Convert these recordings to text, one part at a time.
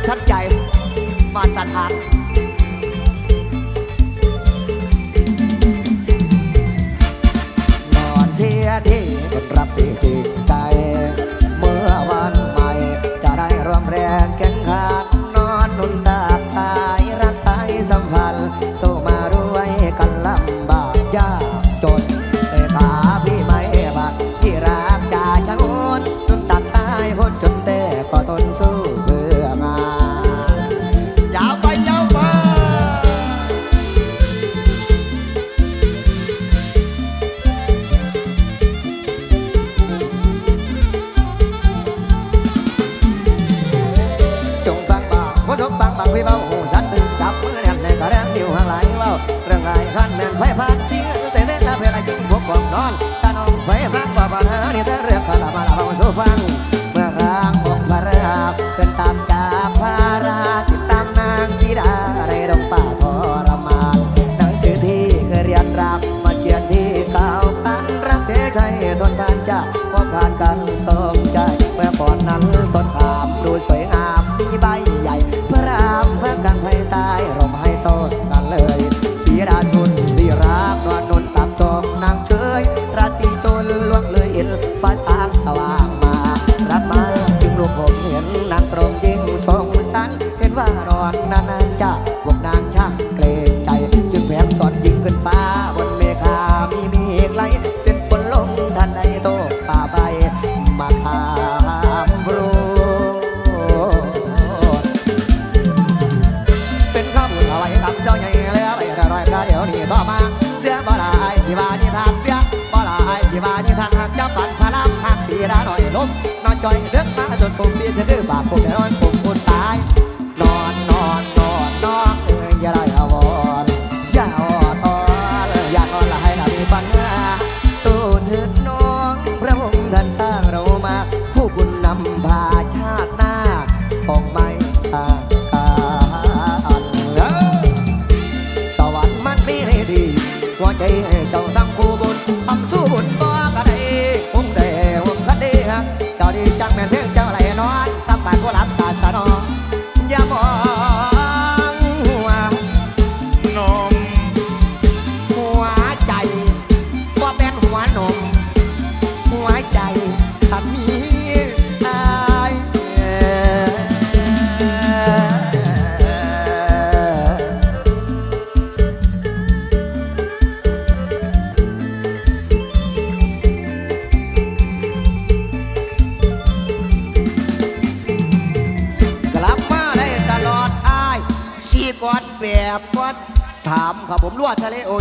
แทัดใจมาดสถานนอนเสียที่รับเองใจ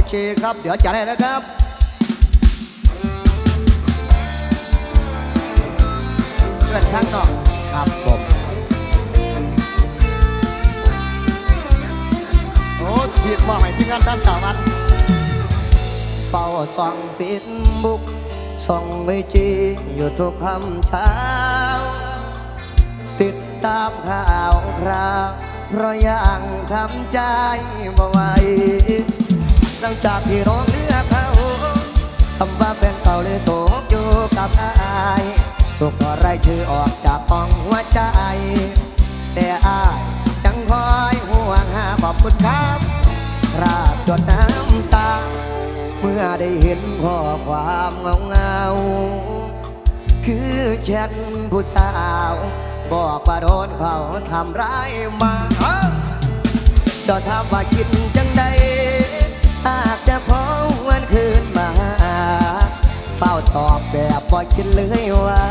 FC ครับ เดี๋ยวจัดให้นะครับเล่นช่างเนาะครับผมโอ้ทีมมาให้ที่งานท่านตาวันเป่าส่องฟิบุกส่องไม่จีอยู่ทุกคำเช้า ติดตามข่าวคราวเพราะยังทำใจบ่ไหว หลังจากที่น้องเลือกเขาคำว่าแฟนเก่าเลยตกอยู่กับอายถูกอะไรชื่อออกจากห้องหัวใจ แต่อายยังคอยห่วงหาขอบคุณครับราบจดน้ำตา เมื่อได้เห็นข้อความเงาเงาคือฉันผู้สาว บอกว่าโดนเขาทำร้ายมาจะทำว่าคิดจังใด เฝ้าตอบแบบปล่อยคินเลยว่า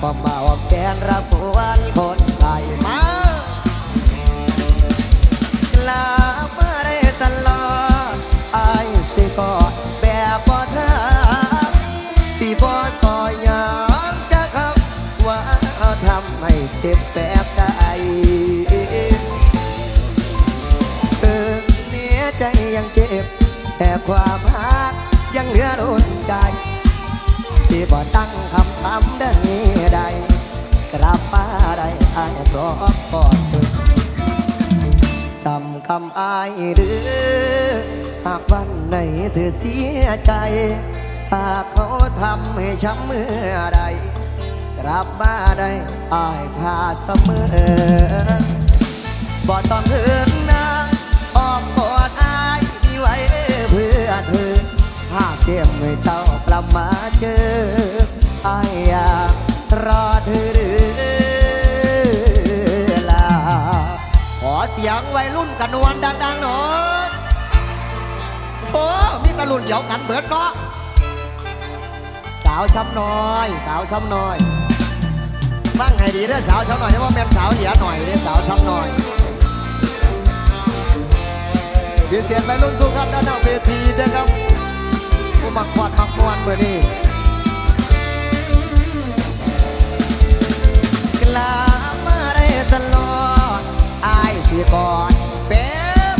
ความเมาแฟนรับวันคน ทปั๊มได้ใดกรับมาได้อายร้อมกอดจำคำอายหรือ หากวันไหนเธอเสียใจ หากเขาทำให้ช้ำเมื่อใดกลับมาได้อายพาเสมอบอกตอนเหินนะออกกอดอายมีไว้เพื่อเธอหากเตรียมให้เจ้ากลับมาเจอ อายอยากรอเธอหรือลาขอเสียงวัยรุ่นกันนวลดังๆหน่อยโอ้มีตะลุ่นเหยากันเบิดเนาะสาวช้ำน้อย สาวช้ำน้อยฟังให้ดีเด้อสาวช้ำน้อยเพราะว่าแม่สาวเหลียหน่อยเด้อสาวช้ำน้อยเสียงเสียงไปรุ่นทุกครับด้านหน้าเวทีนะครับผู้มักควาดมักมวนเมื่อนี้ ลับมาได้ตลอดอายสิกอดเป๊บ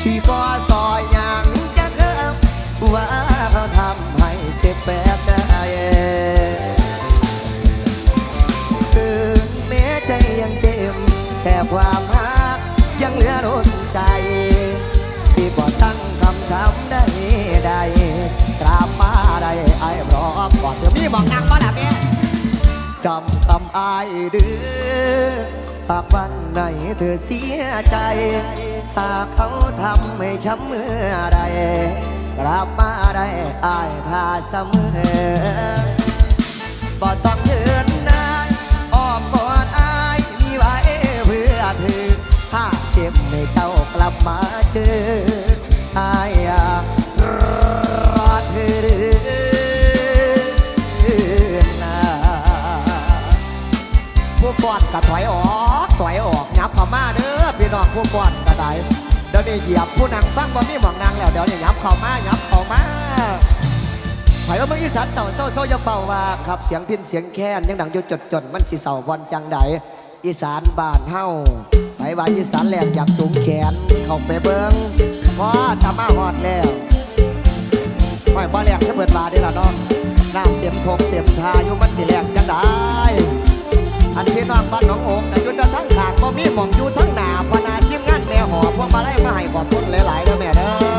สิกอดซอยอย่างจะเคิมว่าเขาทำให้เจ็บแบบใดถึงแม้ใจยังเจ็บแต่ความรักยังเหลือร้นใจ สิบ่ตั้งคำถามได้ใดกราบมาได้ไอ้รอมก่อนเดี๋ยวมีบอกนาง จำคำอายเดือหากวันไหนเธอเสียใจหากเขาทำให้ช้ำเมื่อใดกลับมาได้อายท่าเสมอบ่ต้องเดินนานอ้อมกอดอายมีไว้เพื่อเธอถ้าเจ็บให้เจ้ากลับมาเจออาย บอนก็ถอยออกถอยออกยับเข้ามาเด้อพี่น้องผู้ฟอนก็ได้เดี๋ยวนี้เหยียบผู้นางฟังบ่มีหมองนางแล้วเดี๋ยวนี้ยับเข้ามายับเข้ามาไผ่ว่าเมืองอีสานเศร้าเศร้าเศร้าอย่าเฝ้าว่าครับเสียงพินเสียงแค้นยังดังอยู่จดจดมันสิเศร้าวันจังใดอีสานบ้านเฮาไผ่ว่าอีสานแหลกอยากจุงแขนเข้าไปเบิ่งพอทำมาฮอดแล้วไม่บ่แหลกถ้าเปิดบาได้ละเนาะน้ำเต็มทบเต็มทาอยู่มันสิแหลกจังได้ อันพี่น้องบ้านหนองโอกแต่อยู่จะทั้งขางบ่มีหม่องอยู่ทั้งหน้าพนาทีมงานแม่หอพวกมาไล่มาให้ขอบคุณหลายๆเด้อแม่เด้อ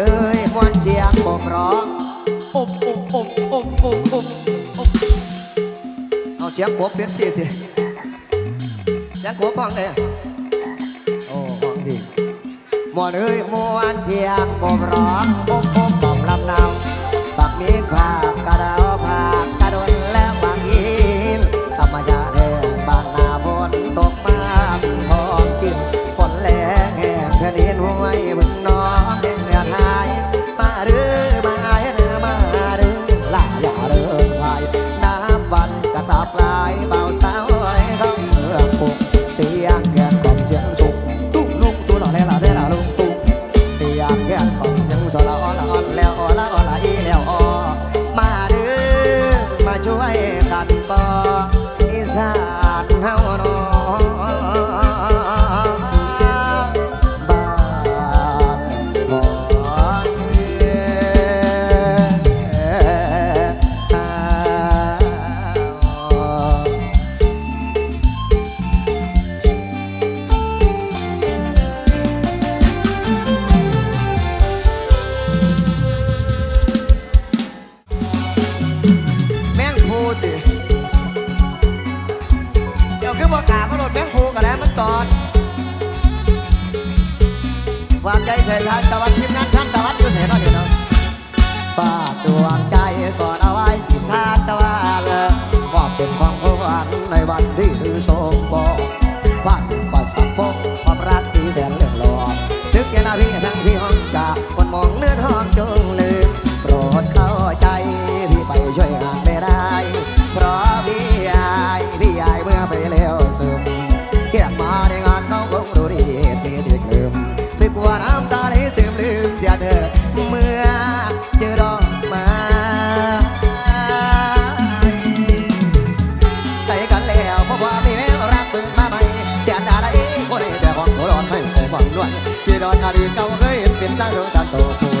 เอ้ยมวนเจียงบอกร้องอบอบอบอบอบอบอบเอาเจียงบวกเป็นเสิทีเจียงบวกฟังเลยโอ้ฟังดีมวนเอ้ยมวนเจียงบอกร้องอบอบอบลำนาวปากมีความกระดา alta เพราะว่ามีแมวรักตึงมาใหม่เสียดายคนแต่ของโบราณไม่ใช่ความล้วนที่โดนอดีเก่าเคยเห็นเป็นตดวงสันโต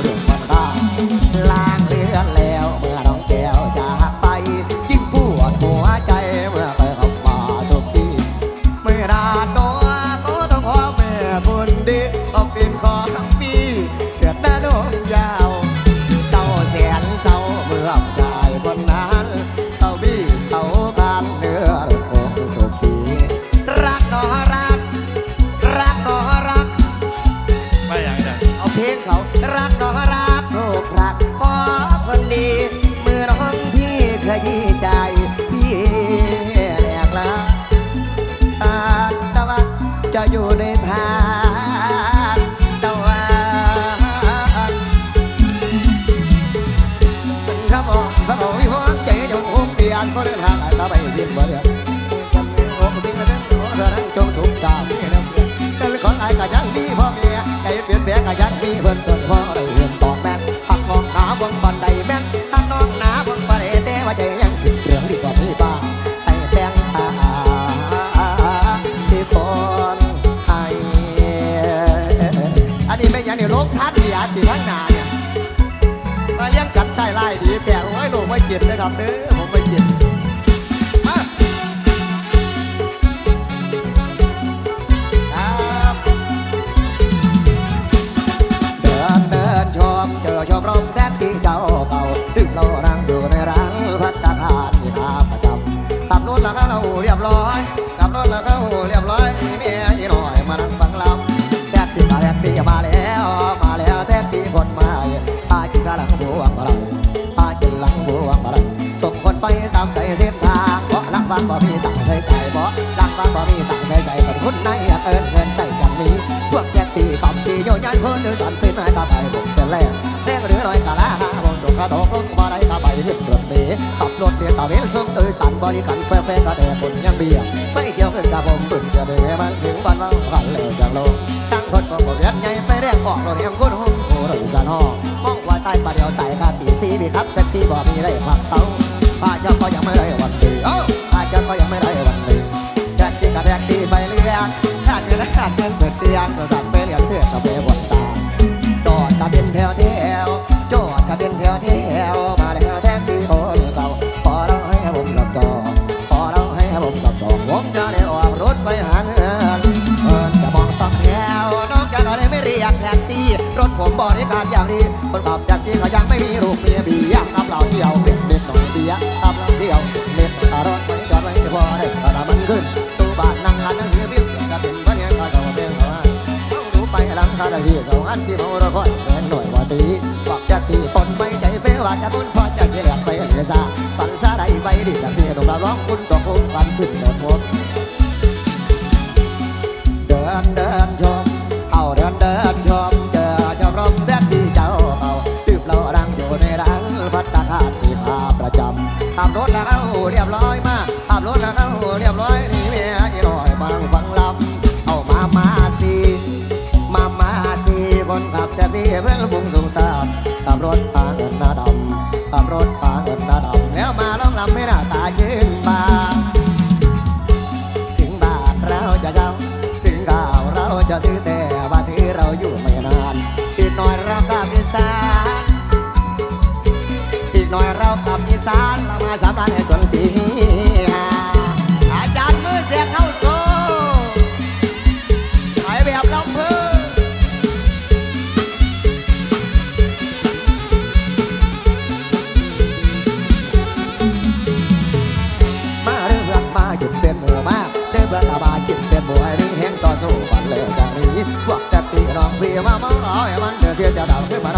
างนาเนี่ยมาเลี้ยงกัดใช่ไล่ดีแต่ร้อยหลูไม่เก็บนะครับเด้อผมไม่เก็บชอบรมแท็กซี่เจ้าเก่าดึกเรารังอมในร้านพัตตาที่ขาประจำขับรถราคาเราเรียบร้อยางบ่มีตังใช้ใจบ่ล่างบางบ่มีตังใช้ใจเป็นคนในเอิญเงินใส่กันนี้พวกแก๊กซี่ตอมที่โยนย้ายคนหรือสันติมาตาไปบุกเป็แรกแรงหรือร้อยกะลาหาวงจงกระโดดลงบ่ได้ตาไปเห็นรถเมย์ขับรถเดียวตาเวลชมเตยสันบริการแฟร์ก็แต่คนยังเบี้ยไม่เกี่ยวขึ้นกับผมบึ้งจะเดือมันถึงบ้านว่างกันแล้วจังลงตั้งคนก็บ่เวียนใหญ่ไปแรกออกรถเอ็มคนห้องหหรือสันห้องมองว่าสายปลาเดียวไต่กะตีซีบีครับแท็กซี่บ่มีได้พักเสา Hãy subscribe cho kênh Ghiền Mì ยงขาดเงินขาดเงินเปิดเตียงก็สั่งไปเรียนเพื่อนก็ไปบนตาจอดตะเป็นแถวแถวจอดตะเป็นแถวแถวมาแล้วแท็กซี่โอ้ยเก่าขอร้องให้ผมสับจอขอร้องให้ผมสับจอผมจะได้ออกรถไปหาเงินเงินจะมองสองแถวน้องจะก็เลยไม่เรียกแท็กซี่ รถผมบริการอย่างนี้คนขับแท็กซี่เขา ซาปังซาได้ไปดิดังเสียงดอกดาวร้องคุณต เสียจะดาวขึ้นมา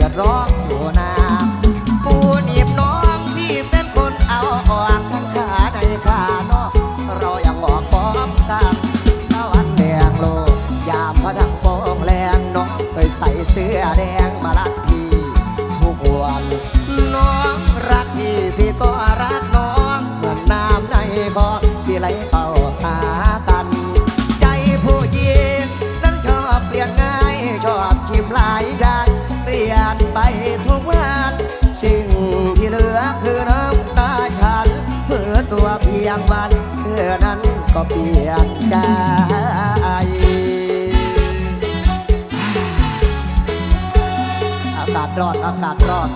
จะร้องอยู่นาปูนี็เปลี่ยนใจอากาศร้อนอากาศร้อน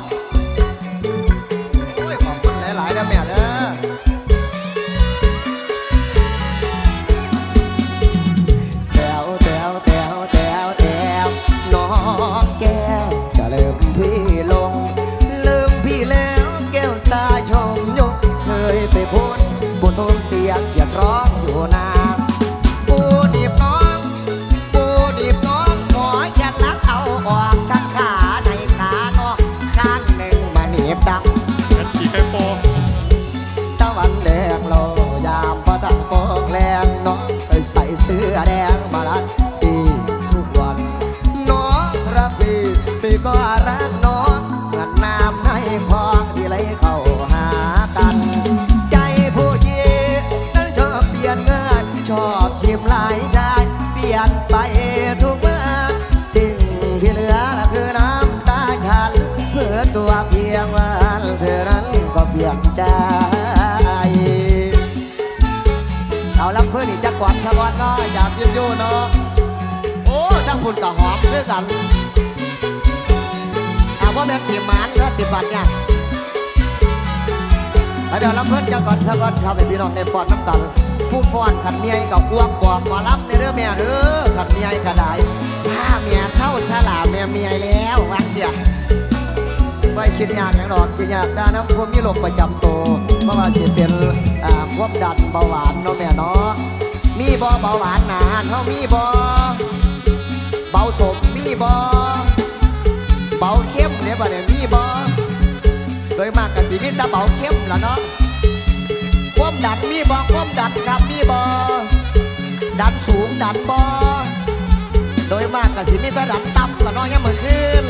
กับหอมคือกันอาว่าแม่สีมันแล้วติบัตเนี่ยเอเดี๋ยวลำเพิ่นจะก่อนสะก่อนครับให้พี่น้องในฟอนน้ำกันผู้ฟอนขันเมียกับควงบอกหมารับในเรื่องแม่เด้อขันเมียก็ได้ถ้าเมียเท่าฉลาเมียเมียแล้ววางเสียไม่คิดยากอย่างดอกคิดยากด้านน้ำพวกมีโรคประจำตัวเพราะว่าสิเป็นอ่าความดันเบาหวานเนาะแม่เนาะมีบ่เบาหวานหนาเฮามีบ่าสมมีบอเบาเข้มเนี่ยบ่เนี่ยมีบอโดยมากกับสีมีตาเบาเข้มละเนาะความดันมีบอความดันครับมีบอดันสูงดันบอโดยมากกับสีมีตาดันต่ำละเนาะยามมื้อคืน